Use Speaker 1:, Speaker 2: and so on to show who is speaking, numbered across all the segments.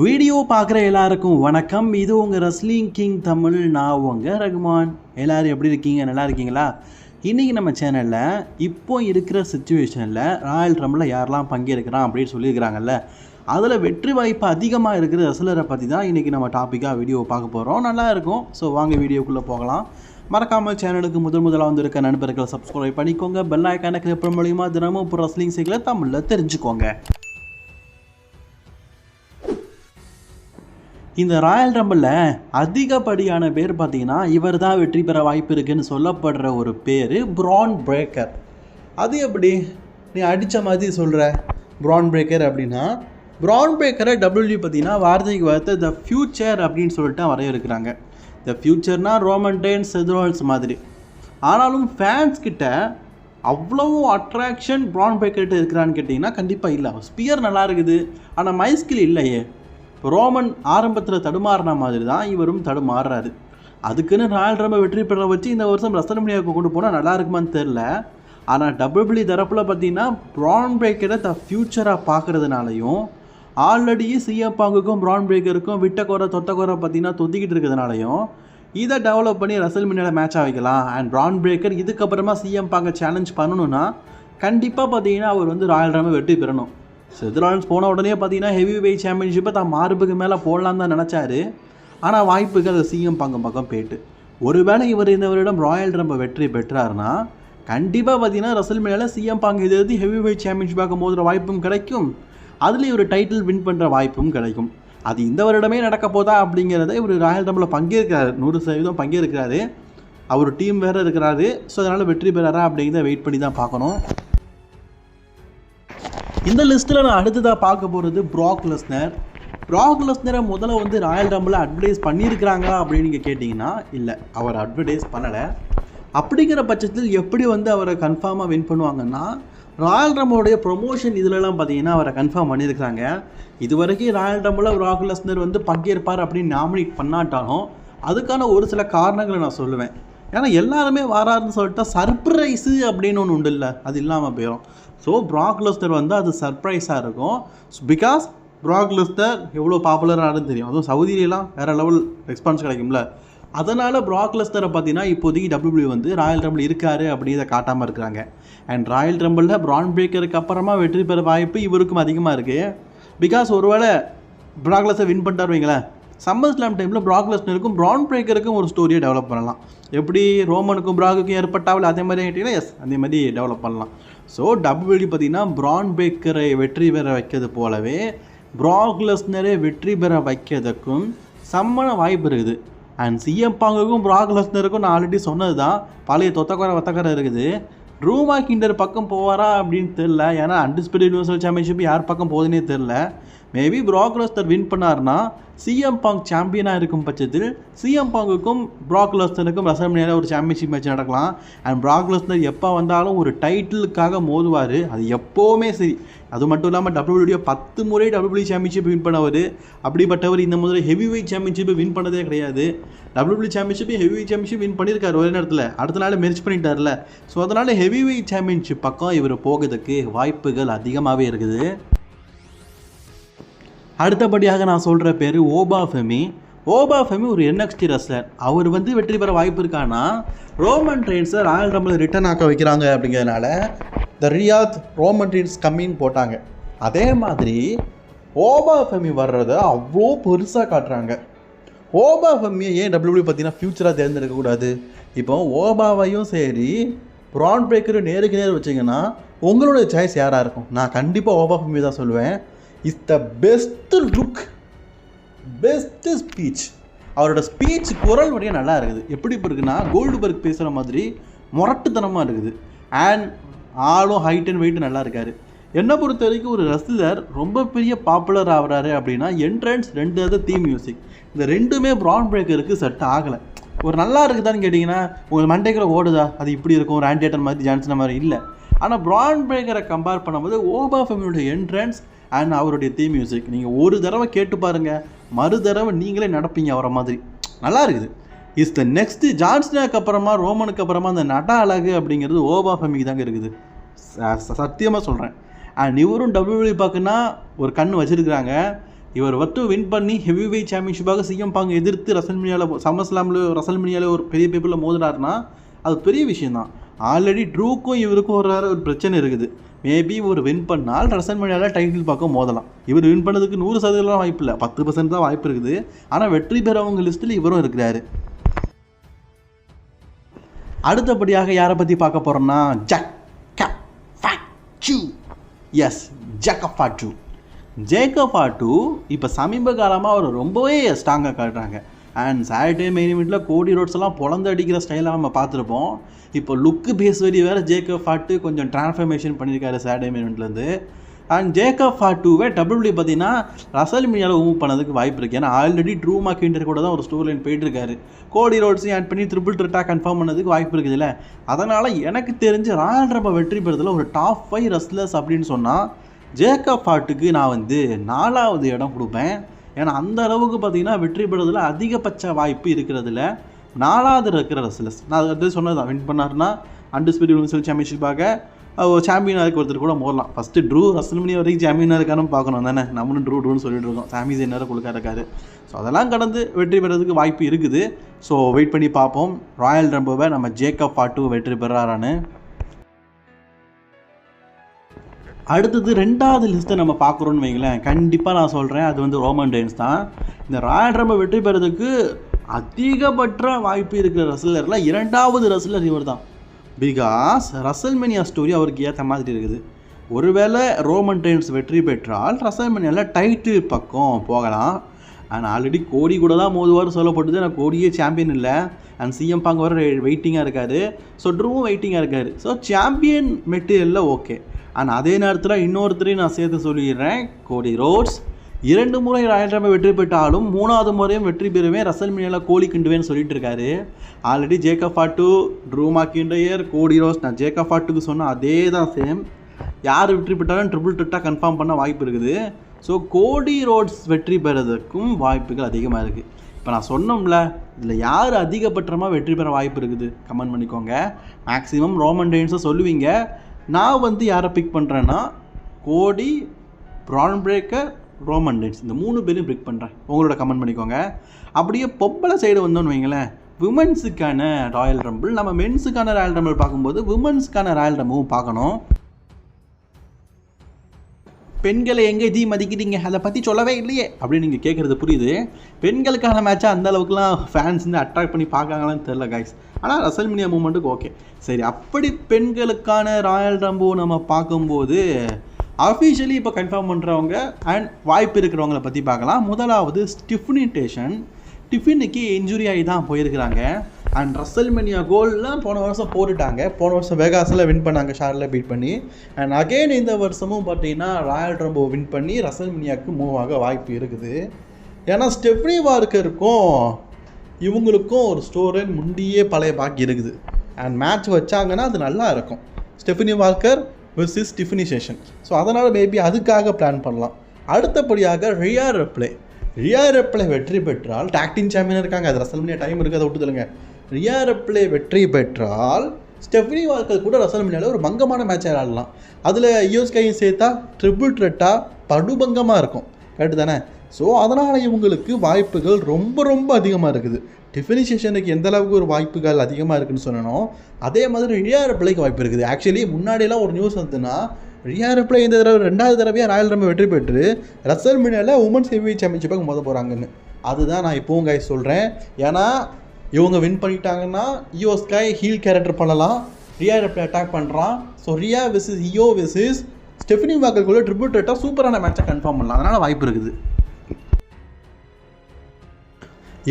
Speaker 1: video பார்க்குற எல்லாருக்கும் வணக்கம் இது உங்கள் ரஸ்லிங் கிங் தமிழ் நான் உங்கள் ரகுமான் எல்லோரும் எப்படி இருக்கீங்க நல்லா இருக்கீங்களா இன்றைக்கி நம்ம சேனலில் இப்போ இருக்கிற சுச்சுவேஷனில் ராயல் ட்ரம்பில் யாரெல்லாம் பங்கேற்கிறான் அப்படின்னு சொல்லியிருக்கிறாங்கல்ல அதில் வெற்றி வாய்ப்பு அதிகமாக இருக்கிற ரசலரை பற்றி தான் இன்றைக்கி நம்ம டாப்பிக்காக வீடியோ பார்க்க போகிறோம் நல்லா இருக்கும் ஸோ வாங்க வீடியோக்குள்ளே போகலாம் மறக்காமல் சேனலுக்கு முதல் முதலாக வந்திருக்க நண்பர்களை சப்ஸ்கிரைப் பண்ணிக்கோங்க பெல் ஐக்கான மூலியமாக தினமும் இப்போ ரஸ்லிங் செய்களை தமிழில் தெரிஞ்சுக்கோங்க இந்த ராயல் ரம்பிளில் அதிகப்படியான பேர் பார்த்தீங்கன்னா இவர் தான் வெற்றி பெற வாய்ப்பு இருக்குன்னு சொல்லப்படுற ஒரு பேர் ப்ரான் பிரேக்கர் அது எப்படி நீ அடித்த மாதிரி சொல்கிற ப்ரான் பிரேக்கர் அப்படின்னா ப்ரான் பிரேக்கரை டபிள்யூ பார்த்தீங்கன்னா வார்த்தைக்கு வார்த்தை த ஃப்யூச்சர் அப்படின்னு சொல்லிட்டு வரைய இருக்கிறாங்க த ஃப்யூச்சர்னால் ரோமன் டேன்ஸ் செதுரால்ஸ் மாதிரி ஆனாலும் ஃபேன்ஸ் கிட்ட அவ்வளோ அட்ராக்ஷன் ப்ரான் பிரேக்கர்கிட்ட இருக்கிறான்னு கேட்டிங்கன்னா கண்டிப்பாக இல்லை ஸ்பியர் நல்லா இருக்குது ஆனால் மைஸ்கில் இல்லையே ரோமன் ஆரம்பத்தில் தடுமாறின மாதிரி தான் இவரும் தடுமாறுறாரு அதுக்குன்னு ராயல் ரொம்ப வெற்றி பெற வச்சு இந்த வருஷம் ரசனமணியாவுக்கு கொண்டு போனால் நல்லா இருக்குமான்னு தெரில ஆனால் டபுள் e தரப்பில் பார்த்தீங்கன்னா ப்ரான் பிரேக்கரை த ஃப்யூச்சராக பார்க்குறதுனாலையும் ஆல்ரெடி சிஎப்பாங்குக்கும் ப்ரான் பிரேக்கருக்கும் விட்ட குறை தொத்த குறை பார்த்தீங்கன்னா தொத்திக்கிட்டு இருக்கிறதுனாலையும் இதை டெவலப் பண்ணி ரசல் மின்னோட மேட்சாக வைக்கலாம் அண்ட் ப்ரான் பிரேக்கர் இதுக்கப்புறமா சிஎம் பாங்க சேலஞ்ச் பண்ணணும்னா கண்டிப்பாக பார்த்தீங்கன்னா அவர் வந்து ராயல் ராம வெற்றி பெறணும் செது லாரன்ஸ் போன உடனே பார்த்தீங்கன்னா ஹெவி வெயிட் சாம்பியன்ஷிப்பை தான் மார்புக்கு மேலே போடலான்னு தான் நினச்சாரு ஆனால் வாய்ப்புக்கு அதை சிஎம் பங்கம் பக்கம் போயிட்டு ஒருவேளை இவர் இந்த வருடம் ராயல் ரம்ப வெற்றி பெற்றார்னா கண்டிப்பாக பார்த்தீங்கன்னா ரசல் மேலே சிஎம் பாங்க எதிர்த்து ஹெவி வெயிட் சாம்பியன்ஷிப்பாக மோதுகிற வாய்ப்பும் கிடைக்கும் அதுலேயும் ஒரு டைட்டில் வின் பண்ணுற வாய்ப்பும் கிடைக்கும் அது இந்த வருடமே நடக்க போதா அப்படிங்கிறத இவர் ராயல் ரம்பில் பங்கேற்கிறாரு நூறு சதவீதம் பங்கேற்கிறாரு அவர் டீம் வேறு இருக்கிறாரு ஸோ அதனால் வெற்றி பெறாரா அப்படிங்கிறத வெயிட் பண்ணி தான் பார்க்கணும் இந்த லிஸ்ட்டில் நான் அடுத்ததாக பார்க்க போகிறது ப்ராக் ப்ராக்லஸ்னரை ப்ராக் முதல்ல வந்து ராயல் ரம்பில் அட்வர்டைஸ் பண்ணியிருக்கிறாங்களா அப்படின்னு நீங்கள் கேட்டிங்கன்னா இல்லை அவர் அட்வர்டைஸ் பண்ணலை அப்படிங்கிற பட்சத்தில் எப்படி வந்து அவரை கன்ஃபார்மாக வின் பண்ணுவாங்கன்னா ராயல் ரம்போடைய ப்ரொமோஷன் இதிலலாம் பார்த்தீங்கன்னா அவரை கன்ஃபார்ம் பண்ணியிருக்கிறாங்க இது வரைக்கும் ராயல் ரம்பில் ராகுல் லஸ்னர் வந்து பங்கேற்பார் அப்படின்னு நாமினேட் பண்ணாட்டாலும் அதுக்கான ஒரு சில காரணங்களை நான் சொல்லுவேன் ஏன்னா எல்லாருமே வராருன்னு சொல்லிட்டு சர்ப்ரைஸு அப்படின்னு ஒன்று உண்டு இல்லை அது இல்லாமல் போயிடும் ஸோ ப்ராக்லஸ்டர் வந்து அது சர்ப்ரைஸாக இருக்கும் பிகாஸ் ப்ராக்லஸ்டர் எவ்வளோ பாப்புலரானு தெரியும் அதுவும் சவுதியிலலாம் வேறு லெவல் ரெஸ்பான்ஸ் கிடைக்கும்ல அதனால் ப்ராக்லஸ்டரை பார்த்தீங்கன்னா இப்போதைக்கு டபுள்யூ e வந்து ராயல் ரம்பிள் இருக்கார் அப்படிங்கிறத காட்டாமல் இருக்கிறாங்க அண்ட் ராயல் ரம்பிளில் ப்ரான் பிரேக்கருக்கு அப்புறமா வெற்றி பெற வாய்ப்பு இவருக்கும் அதிகமாக இருக்குது பிகாஸ் ஒருவேளை ப்ராக்லஸ்டர் வின் பண்ணிட்டார் வைங்களேன் சம்மர் ஸ்லாம் டைமில் ப்ராக் லெஸ்னருக்கும் ப்ரான் பிரேக்கருக்கும் ஒரு ஸ்டோரியை டெவலப் பண்ணலாம் எப்படி ரோமனுக்கும் ப்ராகுக்கும் ஏற்பட்டாவில் அதே மாதிரி ஆகிட்டீங்கன்னா எஸ் அதே மாதிரி டெவலப் பண்ணலாம் ஸோ டபிள்யூடி பார்த்திங்கன்னா ப்ரான் பிரேக்கரை வெற்றி பெற வைக்கிறது போலவே ப்ராக் லெஸ்னரை வெற்றி பெற வைக்கிறதுக்கும் சம்மன வாய்ப்பு இருக்குது அண்ட் சிஎம் பாங்குக்கும் ப்ராக் லெஸ்னருக்கும் நான் ஆல்ரெடி சொன்னது தான் பழைய தொத்தக்கரை வத்தக்கரை இருக்குது ரூமா கிண்டர் பக்கம் போவாரா அப்படின்னு தெரில ஏன்னா அன்டிஸ்பியூட் யூனிவர்சல் சாம்பியன்ஷிப் யார் பக்கம் போகுதுன்னே தெரில மேபி ப்ராக்லோஸ்டர் வின் பண்ணார்னா சிஎம் பாங் சாம்பியனாக இருக்கும் பட்சத்தில் சிஎம் பாங்குக்கும் ப்ராக் லெஸ்னருக்கும் ரசமணியாக ஒரு சாம்பியன்ஷிப் மேட்ச் நடக்கலாம் அண்ட் ப்ராக் எப்போ வந்தாலும் ஒரு டைட்டிலுக்காக மோதுவார் அது எப்போவுமே சரி அது மட்டும் இல்லாமல் டபிள்யூடியோ e பத்து முறை டபிள்யூபிள்யூ சாம்பியன்ஷிப் வின் பண்ணவர் அப்படிப்பட்டவர் இந்த முதல்ல ஹெவி வெயிட் சாம்பியன்ஷிப்பை வின் பண்ணதே கிடையாது W W championship heavyweight championship win பண்ணியிருக்காரு ஒரே நேரத்தில் அடுத்த நாள் மெரிச் பண்ணிட்டார்ல ஸோ அதனால் ஹெவி வெயிட் சாம்பியன்ஷிப் பக்கம் இவர் போகிறதுக்கு வாய்ப்புகள் அதிகமாகவே இருக்குது அடுத்தபடியாக நான் சொல்கிற பேர் ஓபா ஃபெமி ஓபா ஃபெமி ஒரு என்எக்ஸ்டி ரெஸ்லர் அவர் வந்து வெற்றி பெற வாய்ப்பு இருக்கான்னா ரோமன் ட்ரெயின்ஸை ராயல் ரம்பில் ரிட்டர்ன் ஆக்க வைக்கிறாங்க அப்படிங்கிறதுனால த ரியாத் ரோமன் ட்ரெயின்ஸ் கம்மின்னு போட்டாங்க அதே மாதிரி ஓபா ஃபெமி வர்றதை அவ்வளோ பெருசாக காட்டுறாங்க ஓபா ஃபெமியை ஏன் டபுள்யூ e பார்த்தீங்கன்னா ஃப்யூச்சராக தேர்ந்தெடுக்கக்கூடாது இப்போ ஓபாவையும் சரி ப்ரான் பிரேக்கரும் நேருக்கு நேர் வச்சிங்கன்னா உங்களுடைய சாய்ஸ் யாராக இருக்கும் நான் கண்டிப்பாக ஓபா ஃபெமி தான் சொல்லுவேன் is the best look best speech அவரோட ஸ்பீச் குரல் வழியாக நல்லா இருக்குது எப்படி இப்போ இருக்குன்னா பர்க் பேசுகிற மாதிரி முரட்டுத்தனமாக இருக்குது அண்ட் ஆளும் ஹைட் அண்ட் வெயிட் நல்லா இருக்கார் என்னை பொறுத்த வரைக்கும் ஒரு ரசிகர் ரொம்ப பெரிய பாப்புலர் ஆகிறாரு அப்படின்னா என்ட்ரன்ஸ் ரெண்டாவது தீம் மியூசிக் இந்த ரெண்டுமே ப்ரான் பிரேக்கருக்கு செட் ஆகலை ஒரு நல்லா இருக்குதான்னு கேட்டிங்கன்னா உங்கள் மண்டைக்குள்ளே ஓடுதா அது இப்படி இருக்கும் ஒரு ஆண்டியேட்டர் மாதிரி ஜான்சன் மாதிரி இல்லை ஆனால் ப்ரான் பிரேக்கரை கம்பேர் பண்ணும்போது ஓபா ஃபேமிலியோட என்ட்ரன்ஸ் அண்ட் அவருடைய தீ மியூசிக் நீங்கள் ஒரு தடவை கேட்டு பாருங்கள் மறு தடவை நீங்களே நடப்பீங்க அவரை மாதிரி நல்லா இருக்குது இஸ் த நெக்ஸ்ட்டு ஜான்ஸ்னாக்கு அப்புறமா ரோமனுக்கு அப்புறமா அந்த நட அழகு அப்படிங்கிறது ஓபா ஃபமிக்கு தாங்க இருக்குது சத்தியமாக சொல்கிறேன் அண்ட் இவரும் டபிள்யூபிள்யூ e பார்க்குன்னா ஒரு கண் வச்சுருக்குறாங்க இவர் வந்து வின் பண்ணி ஹெவி வெயிட் சாம்பியன்ஷிப்பாக சிஎம் பாங்க எதிர்த்து ரசல்மினியாவில் சமஸ்லாமில் ரசல்மினியாவில் ஒரு பெரிய பேப்பரில் மோதுறாருன்னா அது பெரிய தான் ஆல்ரெடி ட்ரூக்கும் இவருக்கும் ஒரு ஒரு பிரச்சனை இருக்குது மேபி ஒரு வின் பண்ணால் ரசன் மணியால் டைட்டில் பார்க்க மோதலாம் இவர் வின் பண்ணதுக்கு நூறு சதவீதம் வாய்ப்பு இல்லை பத்து பர்சன்ட் தான் வாய்ப்பு இருக்குது ஆனால் வெற்றி பெறவங்க லிஸ்ட்டில் இவரும் இருக்கிறாரு அடுத்தபடியாக யாரை பற்றி பார்க்க போகிறோம்னா ஜக் ஃபேக்சு எஸ் ஜக்கஃபாட்டு ஜேக்கஃபாட்டு இப்போ சமீப காலமாக அவர் ரொம்பவே ஸ்ட்ராங்காக காட்டுறாங்க அண்ட் சாட்டர்டே மெயின் மீட்டில் கோடி ரோட்ஸ் எல்லாம் பொழந்து அடிக்கிற ஸ்டைலாக நம்ம பார்த்துருப்போம் இப்போ லுக்கு வரி வேறு ஜேக்கப் ஃபாட்டு கொஞ்சம் டிரான்ஸ்ஃபர்மேஷன் பண்ணியிருக்காரு சேட் ஈவெண்ட்லேருந்து அண்ட் ஜேக்கப் ஃபாட்டுவே டி பார்த்தீங்கன்னா ரசல் மீடியாவில் மூவ் பண்ணதுக்கு வாய்ப்பு இருக்குது ஏன்னா ஆல்ரெடி ட்ரூ மார்க்கிண்டர் கூட தான் ஒரு ஸ்டோர் லைன் போயிட்டுருக்காரு கோடி ரோட்ஸையும் ஆட் பண்ணி ட்ரிபிள் ட்ரிட்டாக கன்ஃபார்ம் பண்ணதுக்கு வாய்ப்பு இருக்குது இல்லை அதனால் எனக்கு தெரிஞ்சு ராயல் ரப்ப வெற்றி பெறதில் ஒரு டாப் ஃபைவ் ரஸ்லர்ஸ் அப்படின்னு சொன்னால் ஜேக்கப் ஃபாட்டுக்கு நான் வந்து நாலாவது இடம் கொடுப்பேன் ஏன்னா அந்த அளவுக்கு பார்த்தீங்கன்னா வெற்றி பெறதில் அதிகபட்ச வாய்ப்பு இருக்கிறதுல நாலாவது இருக்கிற ரசலர்ஸ் நான் அது வந்து சொன்னது தான் வின் பண்ணார்னா அண்டிஸ்பியூட் யூனிவர்சல் சாம்பியன்ஷிப்பாக ஒரு சாம்பியனாக ஒருத்தர் கூட மோரலாம் ஃபஸ்ட்டு ட்ரூ ரசல்மணி வரைக்கும் சாம்பியனாக இருக்காருன்னு பார்க்கணும் தானே நம்மளும் ட்ரூ ட்ரூன்னு சொல்லிட்டு இருக்கோம் சாமி என்னோட கொடுக்கா இருக்காரு ஸோ அதெல்லாம் கடந்து வெற்றி பெறதுக்கு வாய்ப்பு இருக்குது ஸோ வெயிட் பண்ணி பார்ப்போம் ராயல் ரம்போவை நம்ம ஜேக்கப் பாட்டு வெற்றி பெறாரான்னு அடுத்தது ரெண்டாவது லிஸ்ட்டை நம்ம பார்க்குறோன்னு வைங்களேன் கண்டிப்பாக நான் சொல்கிறேன் அது வந்து ரோமன் டெயின்ஸ் தான் இந்த ராயல் ரம்ப வெற்றி பெறதுக்கு அதிகபட்ச வாய்ப்பு இருக்கிற ரசலரில் இரண்டாவது ரசலர் இவர் தான் பிகாஸ் ரசல்மெனியா ஸ்டோரி அவருக்கு ஏற்ற மாதிரி இருக்குது ஒருவேளை ரோமன் டைம்ஸ் வெற்றி பெற்றால் ரசல்மெனியாவில் டைட்டில் பக்கம் போகலாம் அண்ட் ஆல்ரெடி கோடி கூட தான் மோதுவார் சொல்லப்பட்டது நான் கோடியே சாம்பியன் இல்லை அண்ட் சிஎம் பாங்க வர வெயிட்டிங்காக இருக்கார் ஸோ ட்ரூவும் வெயிட்டிங்காக இருக்கார் ஸோ சாம்பியன் மெட்டீரியலில் ஓகே அண்ட் அதே நேரத்தில் இன்னொருத்தரையும் நான் சேர்த்து சொல்லிடுறேன் கோடி ரோட்ஸ் இரண்டு முறை ஞாயிற்றுக்கிழமை வெற்றி பெற்றாலும் மூணாவது முறையும் வெற்றி பெறுவேன் ரசல் மினியில் கோலி கிண்டுவேன் சொல்லிட்டு இருக்காரு already Jacob Fatu Drew McIntyre Cody Rhodes நான் ஜேக்கப் ஃபாட்டுக்கு சொன்ன அதே தான் சேம் யார் வெற்றி பெற்றாலும் ட்ரிபிள் ட்ரிட்டாக கன்ஃபார்ம் பண்ண வாய்ப்பு இருக்குது ஸோ கோடி ரோட்ஸ் வெற்றி பெறதுக்கும் வாய்ப்புகள் அதிகமாக இருக்குது இப்போ நான் சொன்னோம்ல இதில் யார் அதிகபட்சமாக வெற்றி பெற வாய்ப்பு இருக்குது கமெண்ட் பண்ணிக்கோங்க மேக்ஸிமம் ரோமன் டெயின்ஸை சொல்லுவீங்க நான் வந்து யாரை பிக் பண்ணுறேன்னா கோடி ப்ரான் பிரேக்கர் ரோமன் ரைட்ஸ் இந்த மூணு பேரும் பிரிக் பண்ணுறேன் உங்களோட கமெண்ட் பண்ணிக்கோங்க அப்படியே பொம்பளை சைடு வந்தோன்னு வைங்களேன் விமன்ஸுக்கான ராயல் ரம்பிள் நம்ம மென்ஸுக்கான ராயல் ரம்பிள் பார்க்கும்போது விமன்ஸுக்கான ராயல் ரம்பிளும் பார்க்கணும் பெண்களை எங்கே ஜி மதிக்கிறீங்க அதை பற்றி சொல்லவே இல்லையே அப்படின்னு நீங்கள் கேட்குறது புரியுது பெண்களுக்கான மேட்சாக அந்த அளவுக்குலாம் ஃபேன்ஸ் வந்து அட்ராக்ட் பண்ணி பார்க்காங்களான்னு தெரில கைஸ் ஆனால் ரசல் மினியா மூமெண்ட்டுக்கு ஓகே சரி அப்படி பெண்களுக்கான ராயல் ரம்போ நம்ம பார்க்கும்போது அஃபிஷியலி இப்போ கன்ஃபார்ம் பண்ணுறவங்க அண்ட் வாய்ப்பு இருக்கிறவங்கள பற்றி பார்க்கலாம் முதலாவது ஸ்டிஃபினிட்டேஷன் டிஃபினுக்கு இன்ஜுரி ஆகி தான் போயிருக்கிறாங்க அண்ட் ரசல்மெனியா கோல்லாம் போன வருஷம் போட்டுட்டாங்க போன வருஷம் வேகாஸில் வின் பண்ணாங்க ஷாரில் பீட் பண்ணி அண்ட் அகெயின் இந்த வருஷமும் பார்த்தீங்கன்னா ராயல் ட்ரம்போ வின் பண்ணி ரசல்மெனியாவுக்கு மூவ் ஆக வாய்ப்பு இருக்குது ஏன்னா ஸ்டெப்னி வார்க்கருக்கும் இவங்களுக்கும் ஒரு ஸ்டோரன் முண்டியே பழைய பாக்கி இருக்குது அண்ட் மேட்ச் வச்சாங்கன்னா அது நல்லா இருக்கும் Stephanie Walker versus Tiffany so அதனால் மேபி அதுக்காக பிளான் பண்ணலாம் அடுத்தபடியாக ரியா ரெப்ளே ரியா ரெப்ளே வெற்றி பெற்றால் டாக்டிங் சாம்பியனாக இருக்காங்க அது ரசல்மினியா டைம் இருக்குது அதை விட்டுதலுங்க ரியா ரெப்ளே வெற்றி பெற்றால் ஸ்டெஃபினி வாக்கர் கூட ரசல்மினியாவில் ஒரு பங்கமான மேட்சாக ஆடலாம் அதில் யூஎஸ்கையும் சேர்த்தா ட்ரிபிள் ட்ரெட்டாக படுபங்கமாக இருக்கும் கரெக்டு தானே ஸோ அதனால் இவங்களுக்கு வாய்ப்புகள் ரொம்ப ரொம்ப அதிகமாக இருக்குது டிஃபினிஷேஷனுக்கு எந்த அளவுக்கு ஒரு வாய்ப்புகள் அதிகமாக இருக்குதுன்னு சொன்னனோ அதே மாதிரி ரியார் பிள்ளைக்கு வாய்ப்பு இருக்குது ஆக்சுவலி முன்னாடியெல்லாம் ஒரு நியூஸ் வந்துன்னா ரியார் பிள்ளை இந்த தடவை ரெண்டாவது தடவையாக ராயல் ரம்பை வெற்றி பெற்று ரசல் மீனாவில் உமன்ஸ் ஹெவி சாம்பியன்ஷிப்பாக மோத போகிறாங்கன்னு அதுதான் நான் இப்போவும் கை சொல்கிறேன் ஏன்னா இவங்க வின் பண்ணிட்டாங்கன்னா யூஎஸ்காய் ஹீல் கேரக்டர் பண்ணலாம் ரியா ரெப்ளை அட்டாக் பண்ணுறான் so Rhea versus Iyo versus Stephanie tribute ரேட்டாக சூப்பரான மேட்சை கன்ஃபார்ம் பண்ணலாம் அதனால் வாய்ப்பு இருக்குது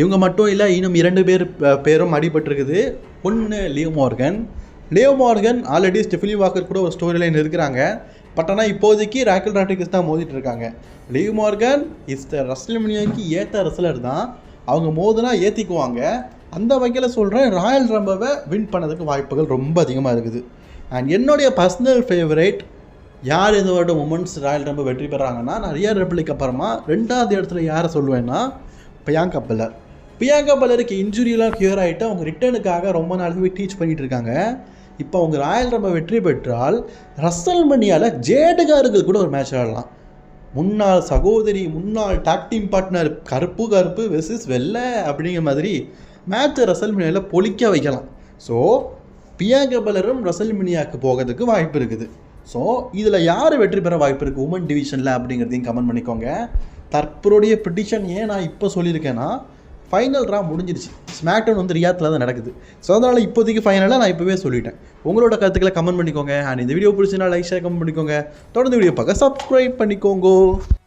Speaker 1: இவங்க மட்டும் இல்லை இன்னும் இரண்டு பேர் பேரும் அடிபட்டிருக்குது ஒன்று Leo Morgan Leo Morgan already Stephanie Walker கூட ஒரு ஸ்டோரி லைன் இருக்கிறாங்க பட் ஆனால் இப்போதைக்கு ராக்கல் ராட்டிக்ஸ் தான் மோதிட்டு இருக்காங்க லியோ மார்கன் இஸ் த ரஸ்லமினியாவுக்கு ஏற்ற ரெஸ்லர் தான் அவங்க மோதுனா ஏற்றிக்குவாங்க அந்த வகையில் சொல்கிறேன் ராயல் ரம்பவை வின் பண்ணதுக்கு வாய்ப்புகள் ரொம்ப அதிகமாக இருக்குது அண்ட் என்னுடைய பர்சனல் ஃபேவரேட் யார் இந்த வருடம் உமன்ஸ் ராயல் ரம்ப வெற்றி பெறாங்கன்னா நான் ரியர் ரெப்ளிக் அப்புறமா ரெண்டாவது இடத்துல யாரை சொல்லுவேன்னா பியாங்கா பில்லர் பிரியங்கா பலருக்கு இன்ஜுரியெலாம் கியூர் ஆகிட்டு அவங்க ரிட்டனுக்காக ரொம்ப நாளாகவே டீச் பண்ணிகிட்டு இருக்காங்க இப்போ அவங்க ராயல் ரொம்ப வெற்றி பெற்றால் ரசல் மணியால் ஜேடுகார்கள் கூட ஒரு மேட்ச் ஆடலாம் முன்னாள் சகோதரி முன்னாள் டாக் டீம் பார்ட்னர் கருப்பு கருப்பு வெர்சஸ் வெள்ளை அப்படிங்கிற மாதிரி மேட்சை ரசல் மணியால் பொழிக்க வைக்கலாம் ஸோ பியாங்க பலரும் ரசல் மினியாவுக்கு போகிறதுக்கு வாய்ப்பு இருக்குது ஸோ இதில் யார் வெற்றி பெற வாய்ப்பு இருக்குது உமன் டிவிஷனில் அப்படிங்கிறதையும் கமெண்ட் பண்ணிக்கோங்க தற்போதைய ப்ரிடிஷன் ஏன் நான் இப்போ சொல்லியிருக்கேன்னா ஃபைனல் ரா முடிஞ்சிருச்சு ஸ்மாக்டவுன் வந்து ரியாத்தில் தான் நடக்குது ஸோ அதனால் இப்போதைக்கு ஃபைனலாக நான் இப்போவே சொல்லிட்டேன் உங்களோட கருத்துக்களை கமெண்ட் பண்ணிக்கோங்க அண்ட் இந்த வீடியோ பிடிச்சினா லைக் ஷேர் கமெண்ட் பண்ணிக்கோங்க தொடர்ந்து வீடியோ பார்க்க சப்ஸ்கிரைப் பண்ணிக்கோங்க